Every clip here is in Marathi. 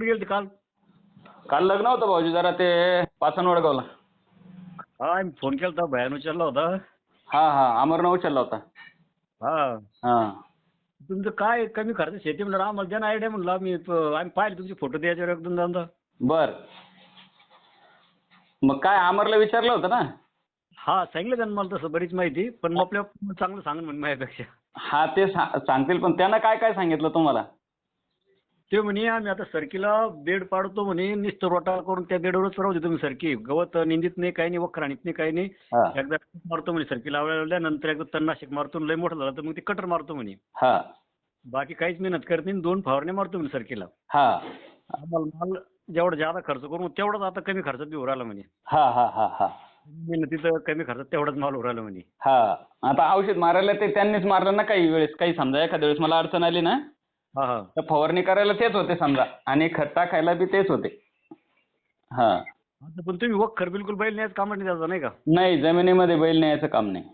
कुठे गेलते काल? काल लग्न होतं भाऊजी जरा ते पाचन वडगावला. हा मी फोन केला होता भयान उचलला होता. हा हा अमरनं उचलला होता. हा. हा. तुमचं काय कमी खर्च? शेती म्हणलं आम्हाला द्या ना आयडिया म्हणलं आम्ही प- आम्ही पाहिले तुमचे फोटो द्यायच्यावर एकदम दोनदा बर. मग काय अमरला विचारलं होतं ना? हा सांगितलं त्यांनी मला तसं बरीच माहिती पण मग आपल्या चांगलं सांग म्हणून माझ्यापेक्षा. हा ते सा- सांगतील पण त्यानं काय काय सांगितलं तुम्हाला? ते म्हणे आम्ही आता सरकीला बेड पाडतो म्हणे नुसतं रोटा करून त्या बेडवरच राहू दे तुम्ही सरकी. गवत निंदित नाही काही नाही वखराणीत नाही काही नाही. हा. एकदा मारतो म्हणे सरकी लावल्या नंतर एकदा तणनाशक मारतो लय मोठं झालं तर मग ते कटर मारतो म्हणे. हा. बाकी काहीच मेहनत करत नाही दोन फवारण्या मारतो म्हणे सरकीला. हा. आम्हाला माल जेवढा जादा खर्च करू तेवढाच आता कमी खर्चात बी उराला म्हणे. हा हा हा हा. मेहनतीचं कमी खर्चात तेवढाच माल उराला म्हणे. हा. आता औषध मारायला ते त्यांनीच मारलं ना काही वेळेस? काही समजा एखाद्या वेळेस मला अडचण आली ना तर फवारणी करायला तेच होते समजा. आणि खत टाकायला बी तेच होते. हा. आता पण तुम्ही वखर बिलकुल बैल न्यायचं कामच नाही त्याचा नाही का? नाही जमिनीमध्ये बैल न्यायचं काम नाही.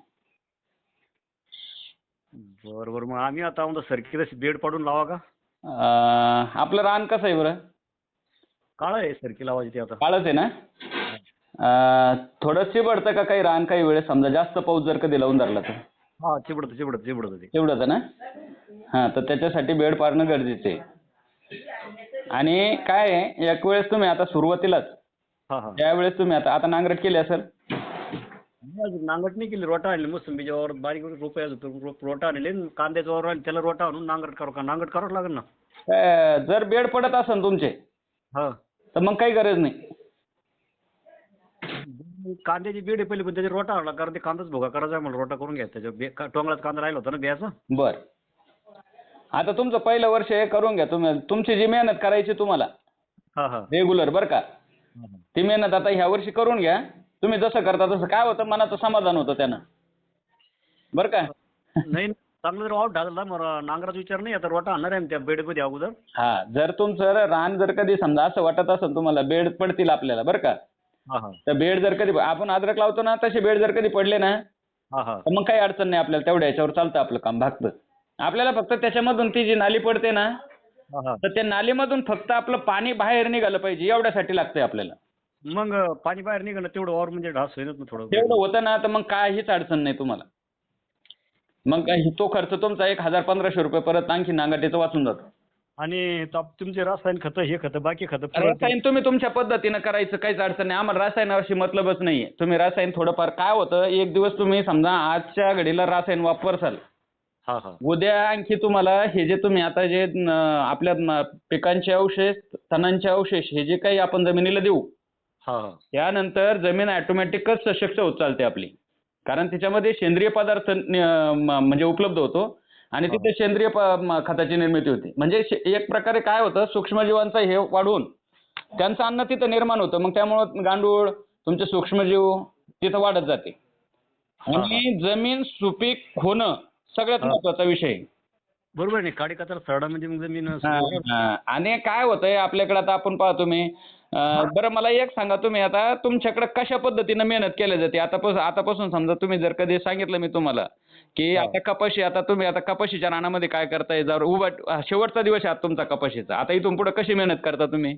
बरं बरं मग आम्ही आता आमचा सरकी तशी बेड पाडून लावा का? अं, आपलं रान कसं आहे बरं? काळं आहे सरकी लावायची ते आता. काळच आहे ना? अं, थोडं चिबडतं का काही रान काही वेळेस? समजा जास्त पाऊस जर कधी लावून धरला तर. हा चिबडत चिबडत चिबडत ते. तेवढंच ना? हां तर त्याच्यासाठी बेड पाडणं गरजेचं आहे. आणि काय आहे एक वेळेस तुम्ही आता सुरुवातीलाच हा हा. त्यावेळेस तुम्ही आता आता नांगरट केली असेल? अजून नांगरट नाही केली रोटा आणली मोसंबीच्या वावर बारीक रोपे रो- रोटा आणले आणि कांद्याच्या वावर आणले त्याला रोटा आणून नांगरट करू का? नांगरट करावंच लागेल ना. काय, जर बेड पडत असेल तुमचे हा. तर मग काही गरज नाही. कांद्याची बेड आहे पहिली पण त्याची रोटा आणला कारण ते कांदाच भोगा करायचा मला रोटा करून घ्या. त्याच्या बे का- टोंगळाचा कांदा राहिला होता ना बियाचा? बर. आता तुमचं पहिलं वर्ष हे करून घ्या. तुम्ही तुमची जी मेहनत करायची तुम्हाला हा हा. रेग्युलर बरं का? ती मेहनत आता ह्या वर्षी करून घ्या. तुम्ही जसं करता तसं काय होतं? मनाचं समाधान होतं त्यानं. बरं का? नाही चांगलं जर वाव मला नांगराचा विचार नाही. आता रोटा आणणार आहे त्या बेडमध्ये अगोदर. हा जर तुमचं रान जर कधी समजा असं वाटत असेल तुम्हाला बेड पडतील आपल्याला बरं का? हा हा. तर बेड जर कधी आपण अद्रक लावतो ना तसे बेड जर कधी पडले ना हा हा. तर मग काही अडचण नाही आपल्याला तेवढ्या याच्यावर चालतं आपलं काम भागतं. आपल्याला फक्त त्याच्यामधून ती जी नाली पडते ना हा हा. तर त्या नालीमधून फक्त आपलं पाणी बाहेर निघालं पाहिजे एवढ्यासाठी लागतंय आपल्याला. मग पाणी बाहेर निघालं तेवढं वावर म्हणजे ढास ना थोडं. तेवढं होतं ना तर मग काहीच अडचण नाही तुम्हाला. मग काही तो खर्च तुमचा एक हजार पंधराशे रुपये परत आणखी नांगाटीचं वाचून जातो. आणि तुमचे रासायनिक खतं हे खतं बाकी खतं रासायन तुम्ही तुमच्या पद्धतीनं करायचं काहीच अडचण नाही. आम्हाला रासायनाशी मतलबच नाहीये. तुम्ही रासायन थोडंफार काय होतं एक दिवस तुम्ही समजा आजच्या घडीला रासायन वापरसाल. हा हा. उद्या आणखी तुम्हाला हे जे तुम्ही आता जे न, आपल्या न, पिकांचे अवशेष तणांचे अवशेष हे जे काही आपण जमिनीला देऊ हा हा. त्यानंतर जमीन ऑटोमॅटिकच सशक्त होत चालते आपली. कारण त्याच्यामध्ये सेंद्रिय पदार्थ न- म- म्हणजे उपलब्ध होतो. आणि तिथे सेंद्रिय खताची निर्मिती होते. म्हणजे एक प्रकारे काय होतं सूक्ष्मजीवांचं हे वाढवून त्यांचं अन्न तिथं निर्माण होतं. मग त्यामुळं गांडूळ तुमचे सूक्ष्मजीव तिथं वाढत जाते. आणि जमीन सुपीक होणं सगळ्यात हा. महत्त्वाचा विषय. आहे. बरोबर नाही काडी कचरा सरडामध्ये मग जमीन हा, हा. आणि काय होतंय आपल्याकडे आता आपण पाहतो मी बरं मला एक सांगा तुम्ही आता तुमच्याकडे कशा पद्धतीनं मेहनत केली जाते? आतापासून आतापासून समजा तुम्ही जर कधी सांगितलं मी तुम्हाला की हा. आता कपाशी आता तुम्ही आता कपाशीच्या रानामध्ये काय करताय? जर उभा शेवटचा दिवस आहे आता तुमचा कपाशीचा. आता इथून पुढे कशी मेहनत करता तुम्ही?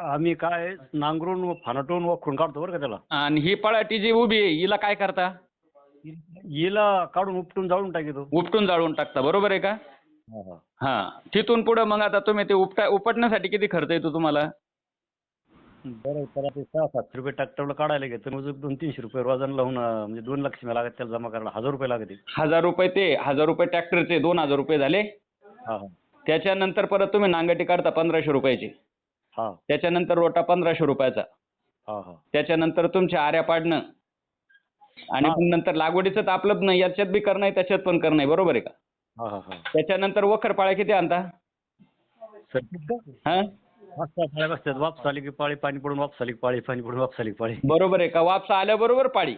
आम्ही काय नांगरून व फानाटून वखरून काढतो बरं का त्याला. आणि ही पळाटी जी उभी आहे हिला काय करता? हिला काढून उपटून जाळून टाकितो. उपटून जाळून टाकता बरोबर आहे का? हा. तिथून पुढे मग आता तुम्ही ते उपटा उपटण्यासाठी किती खर्च येतो तुम्हाला? बरं त्याला ते सहा सातशे रुपये ट्रॅक्टरला काढायला घेतो मग दोन तीनशे रुपये रोजानं लावून अं, म्हणजे दोन लक्ष लागत त्याला जमा करायला हजार रुपये लागते हजार रुपये ते हजार रुपये ट्रॅक्टरचे दोन हजार रुपये झाले. हा हा. त्याच्यानंतर परत तुम्ही नांगटी काढता पंधराशे रुपयाची. हा. त्याच्यानंतर रोटा पंधराशे रुपयाचा. हा हा. त्याच्यानंतर तुमच्या आऱ्या पाडणं. आणि हा. मग नंतर लागवडीचं तर आपलं नाही याच्यात बी करणं आहे त्याच्यात पण करणं आहे बरोबर आहे का? हा हा हा. त्याच्यानंतर वखर पाळ्या किती आणता? हा? वापसा बसतात वापस आली की पाळी पाणी पडून वापस आली की पाळी पाणी पडून वापस आली की पाळी. बरोबर आहे का? वापसा आल्याबरोबर पाळी.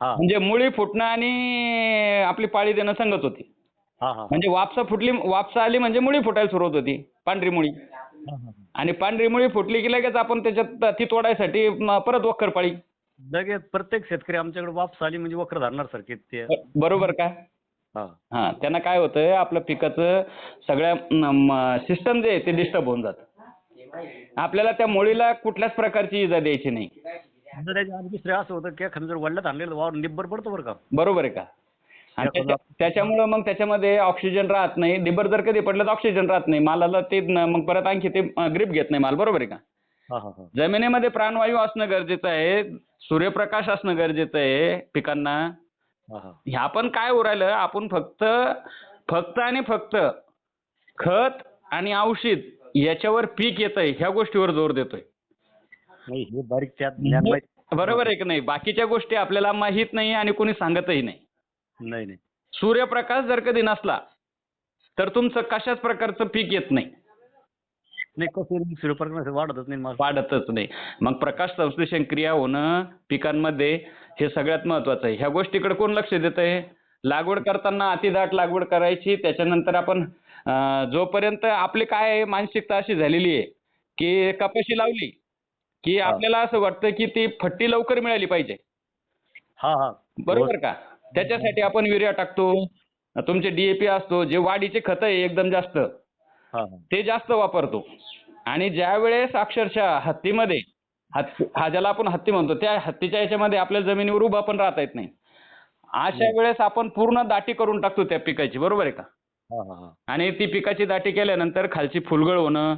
हा. म्हणजे मुळी फुटणं आणि आपली पाळी देणं संगत होती. हा हा. म्हणजे वापसा फुटली वापसा आली म्हणजे मुळी फुटायला सुरुवात होती पांढरी मुळी. हा, हा. आणि पांढरी मुळी फुटली की लगेच आपण त्याच्यात ती तोडायसाठी म, परत वखर पाळी. लगेच प्रत्येक शेतकरी आमच्याकडे वापस आली म्हणजे वखर धरणार सारखे ते. बरोबर का? हा. हा त्यांना काय होतंय आपलं पिकाचं सगळ्या सिस्टम जे आहे ते डिस्टर्ब होऊन जातं. आपल्याला त्या मुळीला कुठल्याच प्रकारची इजा द्यायची नाही. समजा त्याच्या आधी दुसरं असं होतं की एखादं जर आणलेलं वावर निब्बर पडतो बरं का? बरोबर आहे का? आणि एखादा- त्याच्या- त्याच्यामुळं मग त्याच्यामध्ये ऑक्सिजन राहत नाही. डिबर जर कधी पडलं तर ऑक्सिजन राहत नाही. मालाला ते न- मग परत आणखी ते ग्रीप घेत नाही माल. बरोबर आहे का? हा हा हा. जमिनीमध्ये प्राणवायू असणं गरजेचं आहे. सूर्यप्रकाश असणं गरजेचं आहे पिकांना. हा हा. ह्या पण काय उरायलं? आपण फक्त फक्त आणि फक्त खत आणि औषध याच्यावर पीक येतंय ह्या गोष्टीवर जोर देतोय. नाही हे बारीक त्यात ज्ञान माहीत बरोबर आहे की नाही? बाकीच्या गोष्टी आपल्याला माहीत नाही आणि कोणी सांगतही नाही. नाही नाही. सूर्यप्रकाश जर कधी नसला तर तुमचं कशाच प्रकारचं पीक येत नाही? नाही कसं सूर्यप्रकाश वाढतच नाही माल वाढतच नाही. मग प्रकाश संश्लेषण क्रिया होणं पिकांमध्ये हे सगळ्यात महत्वाचं आहे. ह्या गोष्टीकडे कोण लक्ष देत आहे लागवड करताना अतिदाट लागवड करायची त्याच्यानंतर आपण जोपर्यंत आपली काय आहे, मानसिकता अशी झालेली आहे की कपाशी लावली की. आपल्याला असं वाटतं की ती फट्टी लवकर मिळाली पाहिजे. हा हा. बरोबर का? त्याच्यासाठी आपण युरिया टाकतो तुमचे डीएपी असतो जे वाढीचे खत आहे एकदम जास्त हा हा. ते जास्त वापरतो. आणि ज्या वेळेस अक्षरशः हत्तीमध्ये हत्ती हा ज्याला आपण हत्ती म्हणतो त्या हत्तीच्या याच्यामध्ये आपल्या जमिनीवर उभा पण राहता येत नाही. अशा वेळेस आपण पूर्ण दाटी करून टाकतो त्या पिकाची बरोबर आहे का? आणि ती पिकाची दाटी केल्यानंतर खालची फुलगळ होणं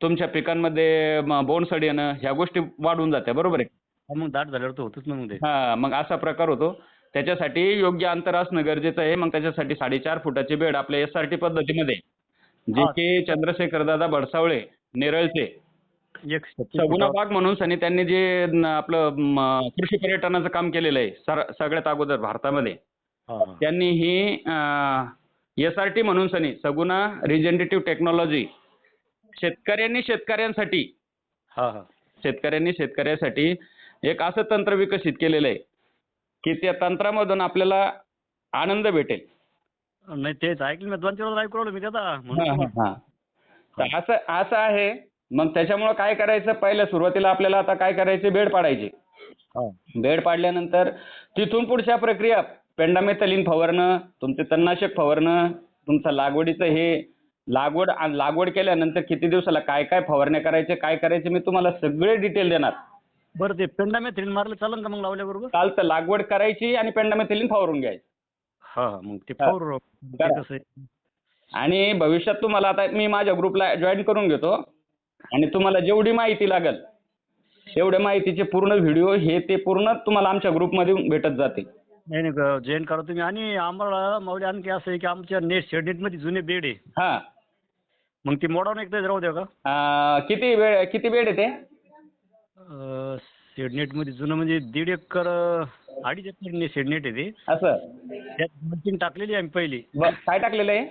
तुमच्या पिकांमध्ये बोंडसड येणं ह्या गोष्टी वाढून जात्या बरोबर आहे? मग दाट झाल्यावर होतच ना मग ते. हा मग असा प्रकार होतो. त्याच्यासाठी योग्य अंतर असणं गरजेचं आहे. मग त्याच्यासाठी साडेचार फुटाची बेड आपल्या एस आर टी पद्धतीमध्ये. जे. की चंद्रशेखर दादा भडसावळे नेरळचे. एक सगुणा बाग म्हणून सनी त्यांनी जे आपलं कृषी पर्यटनाचं काम केलेलं आहे सगळ्यात अगोदर भारतामध्ये. त्यांनी ही एस आर टी म्हणून सनी सगुणा रिजेनरेटिव्ह टेक्नॉलॉजी शेतकऱ्यांनी शेतकऱ्यांसाठी हा हा. शेतकऱ्यांनी शेतकऱ्यासाठी एक असं तंत्र विकसित केलेलं आहे की त्या तंत्रामधून आपल्याला आनंद भेटेल. नाही तेच ऐकलं मी दोन चार वेळा ऐकू राहिलो मी त्याचा हा, म्हणून हा, हा. तर असं असं आहे. मग त्याच्यामुळं काय करायचं? पहिल्या सुरुवातीला आपल्याला आता काय करायचे? बेड पाडायचे. बेड पाडल्यानंतर तिथून पुढच्या प्रक्रिया पेंडामेथलिन फवारणं तुमचे तणनाशक फवारणं तुमचं लागवडीचं हे लागवड आणि लागवड केल्यानंतर किती दिवसाला काय काय फवारण्या करायचे काय करायचे मी तुम्हाला सगळे डिटेल देणार. बरं ते पेंडामेथ्रिन मारलं चालेल का मग लावल्याबरोबर? चालतं लागवड करायची आणि पेंडामेथिलीन फवारून घ्यायचं. हा मग ते. कसं आणि भविष्यात तुम्हाला आता मी माझ्या ग्रुपला जॉईन करून घेतो. आणि तुम्हाला जेवढी माहिती लागेल तेवढ्या माहितीचे पूर्ण व्हिडिओ हे ते पूर्ण तुम्हाला आमच्या ग्रुपमध्ये भेटत जातील. नाही नाही जॉईन करा तुम्ही. आणि आम्हाला माऊली आणखी असं आहे की आमच्या नेट शेडमध्ये जुने बेड आहे. हां. मग ती मोडावून एकदा राहू द्या का अं, किती वेळ किती बेड आहे ते? शेडनेटमध्ये जुनं म्हणजे दीड एकर अं, अडीच एकर शेडनेट आहे ते. असं? त्यात मल्चिंग टाकलेली आहे आम्ही पहिली. काय टाकलेलं आहे?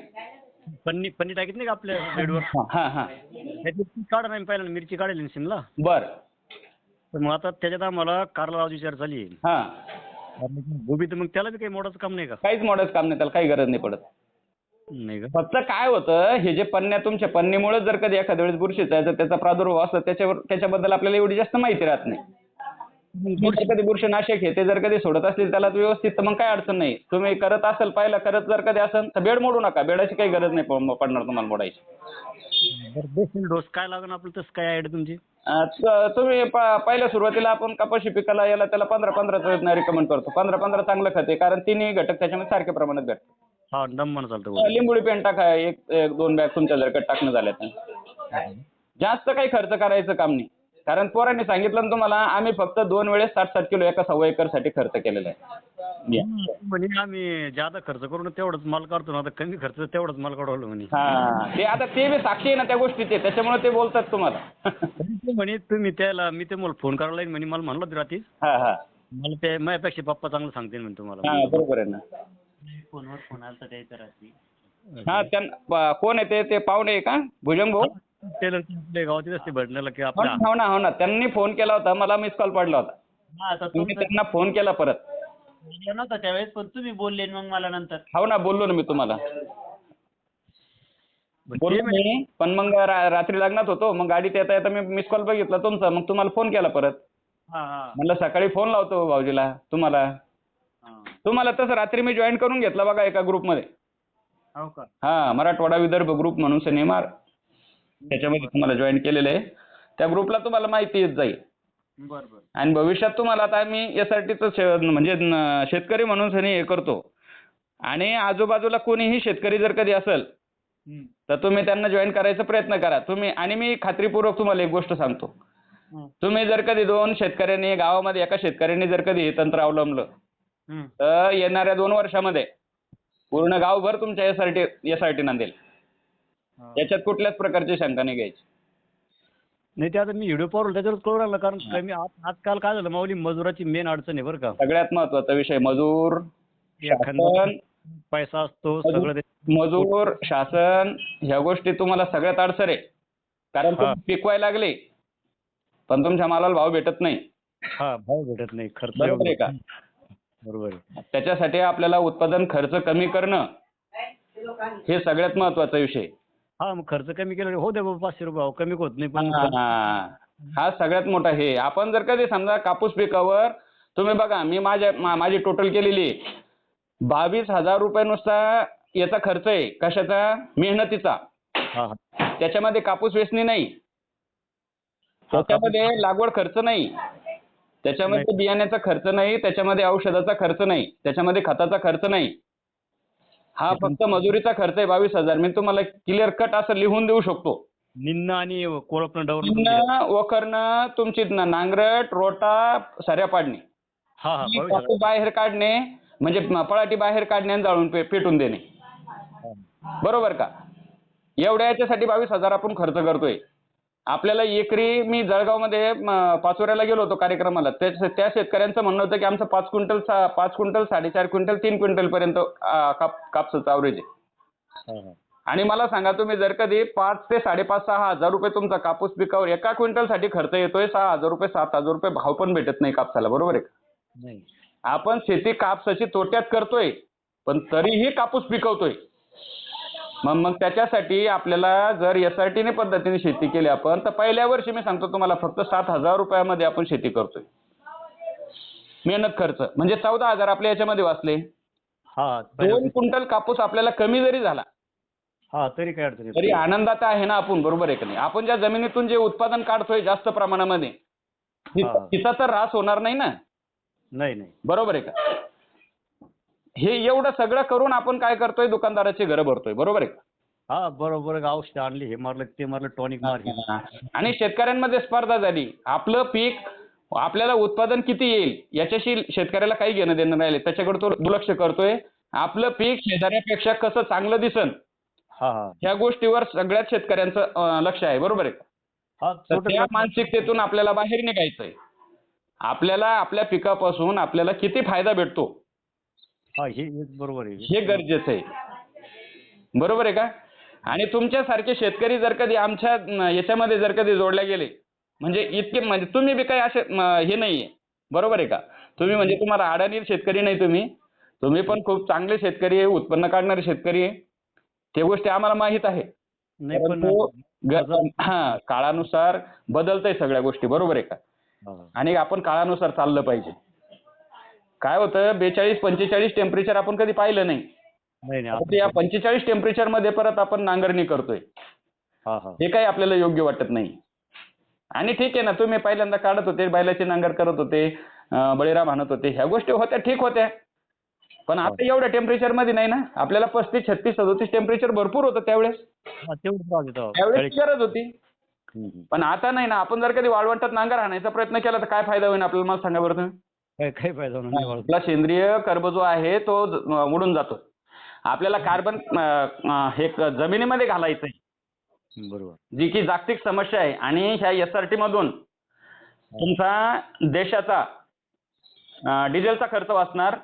पन्नी पन्नी टाकीत नाही का आपल्या बेडवर? हां हां त्याची ती काढा नाही पहिला मिरची काढेल ना सिमला बर. तर मग आता त्याच्यात आम्हाला कारला लावायची विचार चालली आहे. हां. तर मग त्याला बी काही मोडाचं काम नाही का? काहीच मोडायचं काम नाही त्याला काही गरज नाही पडत. नाही का? फक्त काय होतं हे जे पन्न्या तुमच्या पन्नीमुळे जर कधी एखाद्या वेळेस बुरशीचा आहे तर त्याचा प्रादुर्भाव असतो त्याच्यावर त्याच्याबद्दल आपल्याला एवढी जास्त माहिती राहत नाही. जर कधी बुरशीनाशक हे ते जर कधी सोडत असतील त्याला व्यवस्थित तर मग काय अडचण नाही. तुम्ही करत असेल पाहिलं करत जर कधी असेल तर बेड मोडू नका. बेडाची काही गरज नाही प- पडणार तुम्हाला मोडायची. बरं बेसिल डोस काय लागणार आपलं तसं काय आहे तुमची? अं, त- तुम्ही प- पहिल्या सुरुवातीला आपण कपाशी पिकाला याला त्याला पंधरा पंधरा रिकमेंड करतो. पंधरा पंधरा चांगलं खत आहे कारण तिन्ही घटक त्याच्यामध्ये सारख्या प्रमाणात भेटतात हा चालतं लिंबोळी पेंट टाका एक एक दोन बॅग तुमच्या जर का टाकणं झालं तर. जास्त काही खर्च करायचं काम नाही. कारण पोरांनी सांगितलं ना तुम्हाला आम्ही फक्त दोन वेळेस साठ साठ किलो एका सव्वा एकरसाठी खर्च केलेला आहे. या. म्हणे आम्ही जादा खर्च करून तेवढंच माल काढतो ना आता कमी खर्च तेवढंच माल काढवलं म्हणे. हा ते आता ते बी साक्षी आहे ना त्या गोष्टीचे त्याच्यामुळे ते बोलतात तुम्हाला. तरी ते म्हणे तुम्ही त्याला मी ते मला फोन करायला येईन म्हणे मला म्हणलं होतं रात्री. हा हा. मला ते माझ्यापेक्षा पप्पा चांगलं सांगते म्हणे तुम्हाला. हा बरोबर आहे ना. फोनवर फोन आला त्याच्या रात्री. हा त्यांना कोण आहे ते ते पाहुणे आहे का? भुजंग भाऊ? टेलर असते की हो आपल्या ना, हो ना हो ना त्यांनी फोन केला होता. मला मिस कॉल पडला होता. हा आता तुम्ही तुमचं त्यांना फोन केला परत. बोललो नव्हता त्यावेळेस पण तुम्ही बोलले मग मला नंतर. हो ना बोललो ना मी तुम्हाला. बोललो मी पण मग रा- रात्री लग्नात होतो. मग गाडीत येता येता मी मिस कॉल बघितला तुमचा. मग तुम्हाला फोन केला परत. हा हा. म्हणलं सकाळी फोन लावतो भाऊजीला तुम्हाला. हा. तुम्हाला तसं रात्री मी जॉईन करून घेतला बघा एका ग्रुपमध्ये हो का? हा मराठवाडा विदर्भ ग्रुप म्हणून सिनेमार त्याच्यामध्ये तुम्हाला जॉईन केलेलं आहे त्या ग्रुपला तुम्हाला माहिती येत जाईल बर बर आणि भविष्यात तुम्हाला आता मी एस आर टीचं म्हणजे न- शेतकरी म्हणून सनी हे करतो आणि आजूबाजूला कोणीही शेतकरी जर कधी असेल हम्म. तर तुम्ही त्यांना जॉईन करायचा प्रयत्न करा तुम्ही आणि मी खात्रीपूर्वक तुम्हाला एक गोष्ट सांगतो हम्म. तुम्ही जर कधी दोन शेतकऱ्यांनी गावामध्ये एका शेतकऱ्यांनी जर कधी हे तंत्र अवलंबलं हम्म. तर येणाऱ्या दोन वर्षामध्ये पूर्ण गावभर तुमच्या S R T S R T नांदेल. याच्यात कुठल्याच प्रकारची शंका नाही घ्यायची. नाही ते आता मी व्हिडिओ पाहून त्याच्यावर कळू लागलं कारण आज- आजकाल काय झालं माऊली मजुराची मेन अडचण आहे बरं का. सगळ्यात महत्त्वाचा विषय मजूर एखादा शासन. पैसा असतो सगळं ते- मजूर शासन ह्या गोष्टी तुम्हाला सगळ्यात अडसर आहे. कारण तुम्ही. पिकवायला लागले पण तुमच्या मालाला भाव भेटत नाही. हा भाव भेटत नाही खर्च बरोबर आहे का? बरोबर आहे. त्याच्यासाठी आपल्याला उत्पादन खर्च कमी करणं हे सगळ्यात महत्त्वाचा विषय हा मग खर्च कमी केला हो दे बाबा पाचशे रुपये अहो, कमी होत नाही पण हा हा. सगळ्यात मोठा हे. आपण जर कधी समजा कापूस पिकावर तुम्ही बघा मी माझ्या मा- माझी टोटल केलेली आहे. बावीस हजार रुपये नुसता याचा खर्च आहे. कशाचा? मेहनतीचा. हा हा. त्याच्यामध्ये कापूस वेचणी नाही. त्याच्यामध्ये लागवड खर्च नाही. त्याच्यामध्ये बियाण्याचा खर्च नाही. त्याच्यामध्ये औषधाचा खर्च नाही. त्याच्यामध्ये खताचा खर्च नाही. हा फक्त मजुरीचा खर्च आहे बावीस हजार. मी तुम्हाला क्लिअर कट असं लिहून देऊ शकतो. निन्न आणि कोळपणं डवरणं वखरणं तुमची न- नांगरट रोटा सऱ्या पाडणे. हा हा ही. कापूस बाहेर काढणे म्हणजे म- पळाटी बाहेर काढणे आणि जाळून पे- पेटून देणे. बरोबर का? एवढ्या याच्यासाठी बावीस हजार आपण खर्च करतोय. आपल्याला एकरी मी जळगावमध्ये पाचोऱ्याला गेलो होतो कार्यक्रमाला त्या त्या शेतकऱ्यांचं म्हणणं होतं की आमचं पाच क्विंटल पाच क्विंटल साडेचार क्विंटल तीन क्विंटल पर्यंत काप कापसाचं ॲव्हरेज आहे. आणि मला सांगा तुम्ही जर कधी पाच ते साडेपाच सहा हजार रुपये तुमचा कापूस पिकावर एका क्विंटलसाठी खर्च येतोय सहा हजार रुपये सात हजार रुपये भाव पण भेटत नाही कापसाला बरोबर आहे का? आपण शेती कापसाची तोट्यात करतोय पण तरीही कापूस पिकवतोय मग मग त्याच्यासाठी आपल्याला जर एस आर टीने पद्धतीने शेती केली आपण तर पहिल्या वर्षी मी सांगतो तुम्हाला फक्त सात हजार रुपयामध्ये आपण शेती करतोय. मेहनत खर्च. म्हणजे चौदा हजार आपल्या याच्यामध्ये वाचले. हा दोन क्विंटल कापूस आपल्याला कमी जरी झाला हा तरी काय अडचण तरी नाही. आनंदात आहे ना आपण बरोबर आहे का नाही? आपण ज्या जमिनीतून जे उत्पादन काढतोय जास्त प्रमाणामध्ये हा. तिचा तर ऱ्हास होणार नाही ना? नाही नाही. बरोबर आहे का? हे एवढं सगळं करून आपण काय करतोय? दुकानदाराची घरं भरतोय. बरोबर आहे का? हा बरोबर औषध आणली हे मारलं ते मारलं टॉनिक मार हे. आणि शेतकऱ्यांमध्ये स्पर्धा झाली. आपलं पीक आपल्याला उत्पादन किती येईल याच्याशी शेतकऱ्याला काही घेणं देणं राहिले त्याच्याकडे तो दुर्लक्ष करतोय. आपलं पीक शेजाऱ्यापेक्षा कसं चांगलं दिसन ह्या गोष्टीवर सगळ्याच शेतकऱ्यांचं लक्ष आहे. बरोबर आहे का? त्या मानसिकतेतून आपल्याला बाहेर निघायचंय. आपल्याला आपल्या पिकापासून आपल्याला किती फायदा भेटतो? हा बरोबर आहे. हे गरजेचं आहे. बरोबर आहे का? आणि तुमच्यासारखे शेतकरी जर कधी आमच्या न, याच्यामध्ये जर कधी जोडले गेले म्हणजे इतके म्हणजे तुम्ही बी काही असे हे नाहीये. बरोबर आहे का? तुम्ही म्हणजे तुम्हाला अडाणी शेतकरी नाही तुम्ही. तुम्ही पण खूप चांगले शेतकरी आहे उत्पन्न काढणारे शेतकरी आहे. ते गोष्टी आम्हाला माहीत आहे. नाही पण परंतु ग- हा काळानुसार बदलतंय सगळ्या गोष्टी. बरोबर आहे का? हा, आणि आपण काळानुसार चाललं पाहिजे. काय होतं बेचाळीस पंचेचाळीस टेम्परेचर आपण कधी पाहिलं नाही. नाही नाही आता या पंचेचाळीस टेम्परेचरमध्ये परत आपण नांगरणी करतोय. हा हा. हे काही आपल्याला योग्य वाटत नाही. आणि ठीक आहे ना तुम्ही पहिल्यांदा काढत होते बैलाची नांगर करत होते अं, बळीराम आणत होते ह्या गोष्टी होत्या ठीक होत्या. पण आता एवढ्या टेम्परेचरमध्ये नाही ना आपल्याला पस्तीस छत्तीस सदोतीस टेम्परेचर भरपूर होतं त्यावेळेस. हा, तेवढं त्रास देतो त्यावेळेस गरज होती. पण आता नाही ना आपण जर कधी वाळवंटात नांगर आणायचा प्रयत्न केला तर काय फायदा होईल आपल्याला? मला सांगा बरं तुम्ही. काय काय फायदा होणार नाही आपला सेंद्रिय कर्ब जो आहे तो उडून जातो. आपल्याला कार्बन हे जमिनीमध्ये घालायचंय. हम्म, बरोबर. जी की जागतिक समस्या आहे आणि ह्या एस आर टी मधून तुमचा देशाचा डिझेलचा खर्च वाचणार.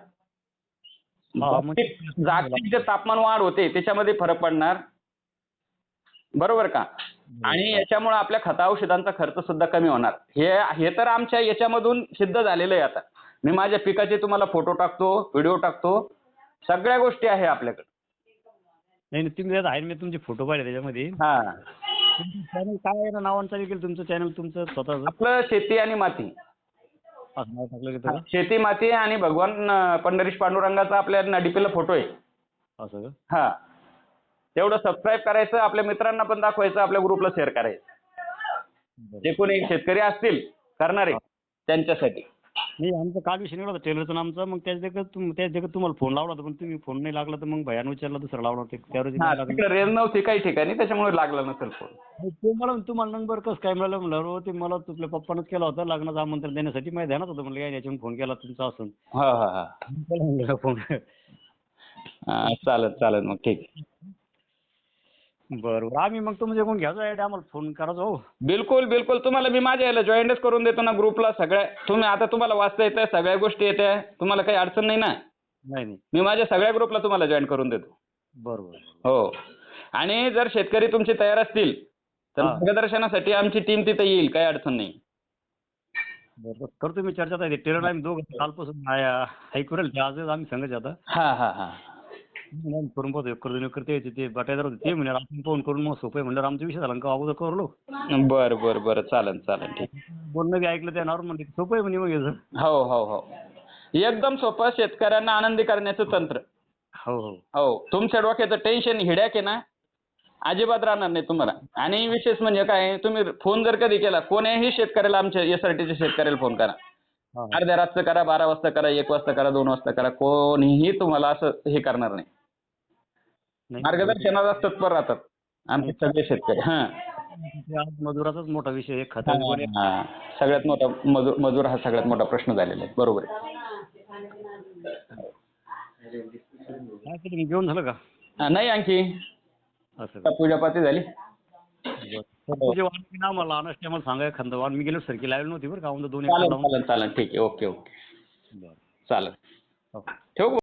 जागतिक जागतिक जे तापमान वाढ होते त्याच्यामध्ये फरक पडणार. बरोबर का? आणि याच्यामुळे आपल्या खता औषधांचा खर्च सुद्धा कमी होणार. हे हे तर आमच्या याच्यामधून सिद्ध झालेलं आहे आता. मी माझ्या पिकाचे तुम्हाला फोटो टाकतो व्हिडिओ टाकतो. सगळ्या गोष्टी आहे आपल्याकडे. नाही नाही तुम्ही आहे ना, मी तुमचे फोटो पाहिले त्याच्यामध्ये. हा. चॅनल काय आहे ना नावानं चालू केलं तुमचं चॅनल तुमचं स्वतःचं? आपलं शेती आणि माती. असं नाव टाकलं की त्याचं? शेती माती आणि भगवान अं, पंढरीश पांडुरंगाचा आपल्या नडीपीला फोटो आहे. असं का? हा. तेवढं सबस्क्राईब करायचं आपल्या मित्रांना पण दाखवायचं आपल्या ग्रुपला शेअर करायचं. जे कोणी शेतकरी असतील करणारे त्यांच्यासाठी. नाही आमचं काल विषय निघाला होता टेलरचा आमचा. मग त्याच देखत तुम त्याच देखत तुम्हाला फोन लावला होता पण तुम्ही फोन नाही लागला तर मग भयान विचारला दुसरा लावला होता. त्यावर हा तिकडे रेंज नव्हती काही ठिकाणी त्याच्यामुळे लागला नसेल फोन तुम्हाला तुम्हाला नंबर कसं काय मिळालं? म्हणलं हो ते मला तुझ्या पप्पानंच केला होता. लग्नाचं आमंत्रण देण्यासाठी माझ्या ध्यानात होतं. म्हणलं या याच्यावर फोन केला तुमचा असून. हा हा हा. फोन हा, चालेल चालेल मग ठीक. बरोबर आम्ही मग तुमच्या कोण घ्यायचो आहे आम्हाला फोन करायचो हो बिलकुल बिलकुल. तुम्हाला मी माझ्या याला जॉईनच करून देतो ना ग्रुपला सगळ्या. तुम्ही आता तुम्हाला वाचता येतं सगळ्या गोष्टी येत्या. तुम्हाला काही अडचण नाही ना? नाही नाही. मी माझ्या सगळ्या ग्रुपला तुम्हाला जॉईन करून देतो. बरोबर हो. आणि जर शेतकरी तुमचे तयार असतील तर हा. मार्गदर्शनासाठी आमची टीम तिथे येईल काही अडचण नाही. बरोबर करतो मी चर्चा आम्ही दोघं कालपासून ऐकू राहिले आजच आम्ही सांगायचे आता हा हा हा. करून पाहतो. एक करतो एक करते ते बटायदार होते ते. म्हणे आपण फोन करून मग सोपं आहे म्हणलं. आमचा विषय झाला का? अगोदर करलो बर बर बरं. चालेल ठीक बोलणं बी ऐकलं त्या नावर म्हणले सोपं आहे म्हणे मग हे जर. हो हो हो. एकदम सोपं. शेतकऱ्यांना आनंदी करण्याचं तंत्र. हो हो. हो. तुमच्या डोक्याचं टेन्शन हिड्याक आहे ना अजिबात राहणार नाही तुम्हाला. आणि विशेष म्हणजे काय तुम्ही फोन जर कधी केला कोण्याही शेतकऱ्याला आमच्या एस आर टीच्या शेतकऱ्याला फोन करा. हा. अर्ध्या रातचं करा बारा वाजता करा एक वाजता करा दोन वाजता करा कोणीही तुम्हाला असं हे करणार नाही. मार्गदर्शनाला तत्पर राहतात. आमचे सगळे शेतकरी. हा. मजुराचाच मोठा विषय आहे खतं हा. सगळ्यात मोठा मजूर मजूर हा सगळ्यात मोठा प्रश्न झालेला आहे. बरोबर आहे. जेवण झालं का? नाही आणखी. पूजापाती झाली. ना मला टायमाला सांगाय खंत वाहन मी गेलो सरकी लावली नव्हती बरं का? म्हणजे दोन एक चालेल चालेल. ठीक आहे. Okay okay. बरं. चालेल. हो. ठेवू?